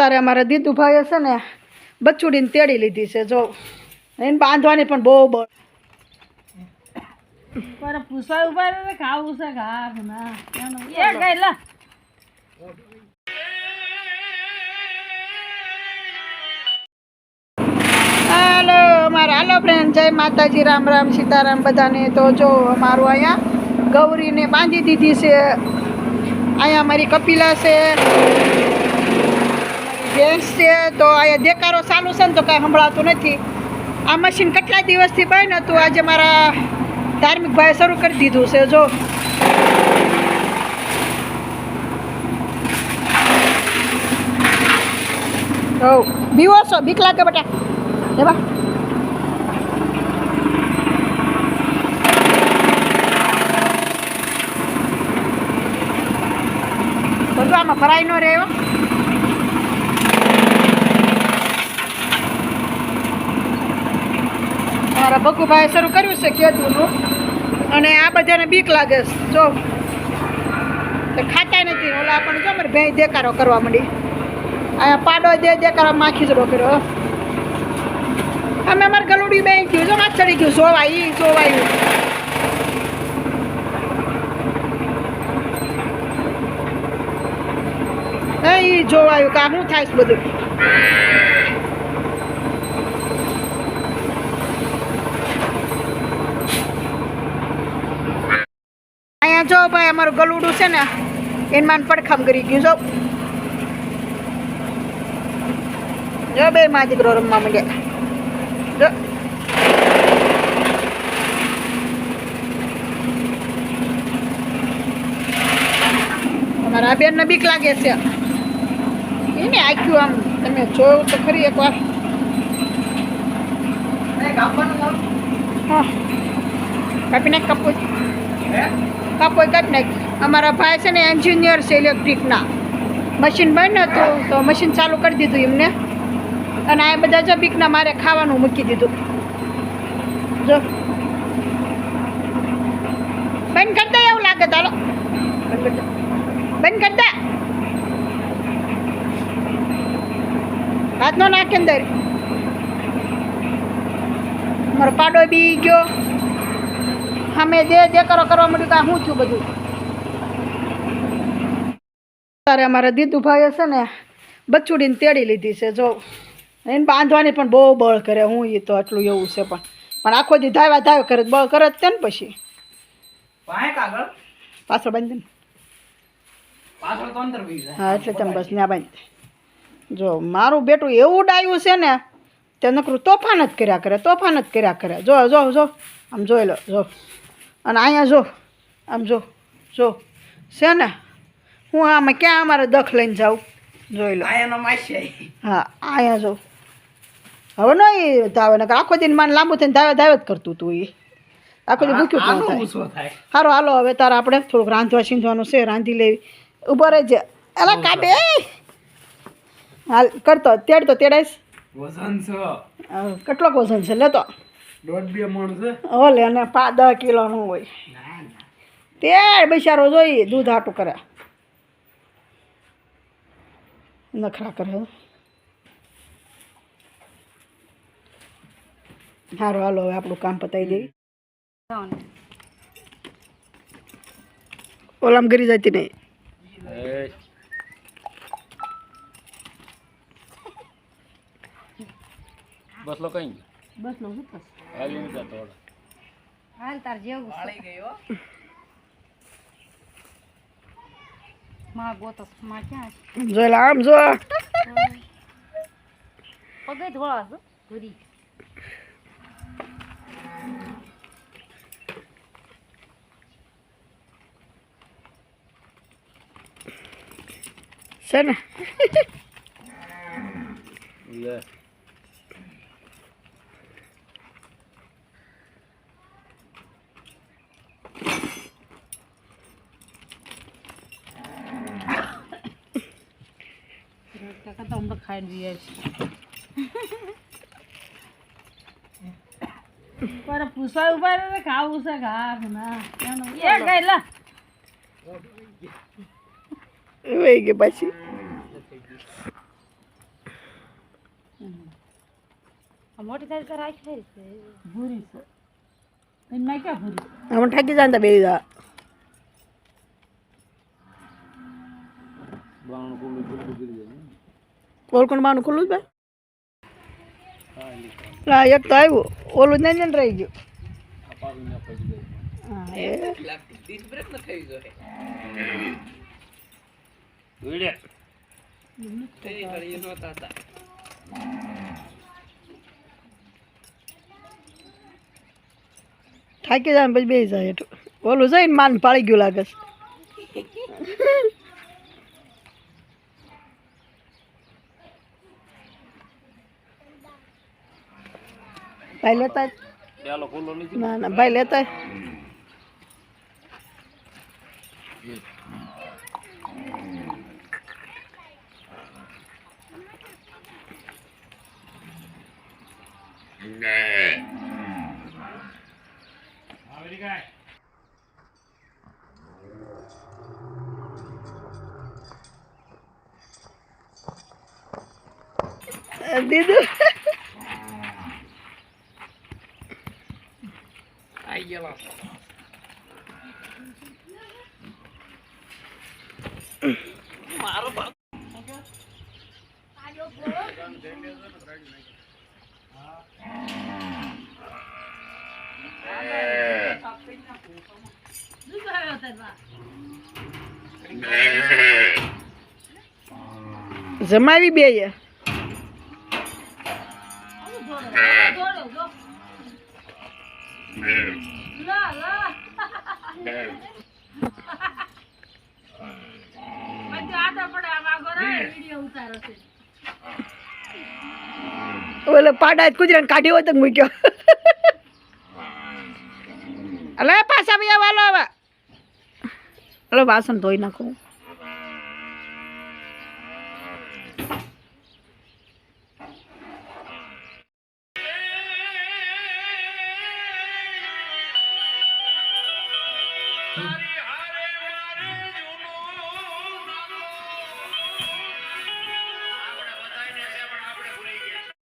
તારે અમારા દીદુભાઈએ છે ને બચુડીને તેડી લીધી છે જો. એને બાંધવાની પણ બહુ બળ. પર ઊભા ખાવું છે ઘા ના? એ ગઈ હાલો અમારા હાલો ફ્રેન્ડ જય માતાજી રામ રામ સીતારામ બધાને. તો જો અમારું અહીંયા ગૌરીને બાંધી દીધી છે. અહીંયા અમારી કપિલા છે. ભેંસ છે, તો અહીંયા દેકારો ચાલુ છે ને તો કાંઈ સંભળાતું નથી. આ મશીન કેટલા દિવસથી બન્યું હતું? આજે મારા ધાર્મિક ભાઈ શરૂ કરી દીધું છે, જો. બીવો છો બીક લાગે બેટા? એવા બધું આમાં ભરાઈ ન રહે મારા ભગુભાઈ શરૂ કર્યું છે કેદુનું અને આ બધાને બીક લાગે છે. જો ખાતા નથી. ઓલા પણ જો મારે ભાઈ દેકારો કરવા માંડી. અહીંયા પાડો દે, દેકારો માખી જડો કર્યો અમે અમારે ગલુડી બે ગયું. જો માથ ચડી ગયું. જોવાય જોવાયું એ જોવાયું કે આ શું થાય બધું? અહીંયા જો ભાઈ અમારું ગલુડું છે ને એનમાં પડખામ કરી ગયું જો જો બે માં દીકરો રમવા માંડ્યા. જો. અમારા બેનને બીક લાગે છે. એને આખ્યું આમ તમે જોયું તો ખરી એકવાર. હા. કાપી. નાખ કાપોય કાપોય નાખી. અમારા ભાઈ છે ને એન્જિનિયર છે ઇલેક્ટ્રિકના મશીન બન્યું હતું, તો મશીન ચાલુ કરી દીધું એમને. અને આ બધા જો બીકના મારે ખાવાનું મૂકી દીધું. જો. બંધ કરતા એવું લાગે ચાલો બંધ કરતા હાથનો નાખે અંદર. મારો પાડો બી ગયો. અમે જે જે કરો કરવા માંડ્યું કે આ શું થયું બધું. તારે અમારા દીદુભાઈએ છે ને બચુડીને તેડી લીધી છે જો. એને બાંધવાની પણ બહુ બળ કરે હું એ તો આટલું એવું છે પણ. પણ આખો દી ધાવ્યા ધાવ કરે બળ કરે જ તે ને પછી. પાછળ બાંધી દે તો હા એટલે તમે બસ ત્યાં બાંધી જો મારું બેટું એવું ડાયું છે ને તે નકરું તોફાન જ કર્યા કરે તોફાન જ કર્યા કરે. જો જો જો આમ જોઈ લો જો. અને અહીંયા જો આમ જો જો. છે ને? હું આમાં ક્યાં અમારે દખ લઈને જાઉં? જોઈ લો. હા અહીંયા જો. હવે ન એ ધાવે નકર આખો દિન માન લાંબુ થઈને ધાવે ધાવે જ કરતું તું એ. આખો દિન ભૂખ્યું થાય. સારું હાલો હવે તારે આપણે થોડુંક રાંધવા સીંધવાનું છે રાંધી લેવી. ઊભો રહેજે. એલા કાબે! હાલ કરતો તેડ તો તેડાઈશ. વજન છે. કેટલોક વજન છે લેતો દોઢ બે મણ છે? ઓલે અને પા દસ કિલોનું હોય. તે બિચારો જોઈએ દૂધ આટું કરે. નખરા કરે સારું હાલો હવે આપણું કામ પતાવી દઈએ. ઓલામ ગરી જતી નહીં. બસલો કઈ. બસ નો શું હાલી નથી જતો હવે. હાલ તાર જેવું વાળી ગયો માં ગોતસમાં ક્યાં છે? જોઈ લે આમ જો પગે ધોળા છે ને? લે. કાકા તો હમણાં ખાઈને જઈએ છે પર પૂછાય ઊભા ને ખાવું છે ઘા ના એ ગઈ લા. વહી ગઈ પાછી. મોટી થાય તો રાખી છે. ભૂરી છે. એમાં ક્યાં ભૂરી. અમે ઠાકી જાય બે જા. બાણું કુલું કુલું માનું ખુલ્લું જ ભાઈ? હા, એક તો આવ્યું, ઓલું જ નહીં રહી ગયું. પડી થાકી જાય પછી બે જાય એટલું ઓલું જઈને માન પાળી ગયું લાગે છે. ભાઈ લેતા ના ના ભાઈ લેતા જ. દીધું દૂધ આવ્યો તાર ઓલો પાડા કુજરાને કાઢી હોય તો મૂક્યો. અલે પાછા ભાઈ વાલો હવે હલો, વાસણ ધોઈ નાખું.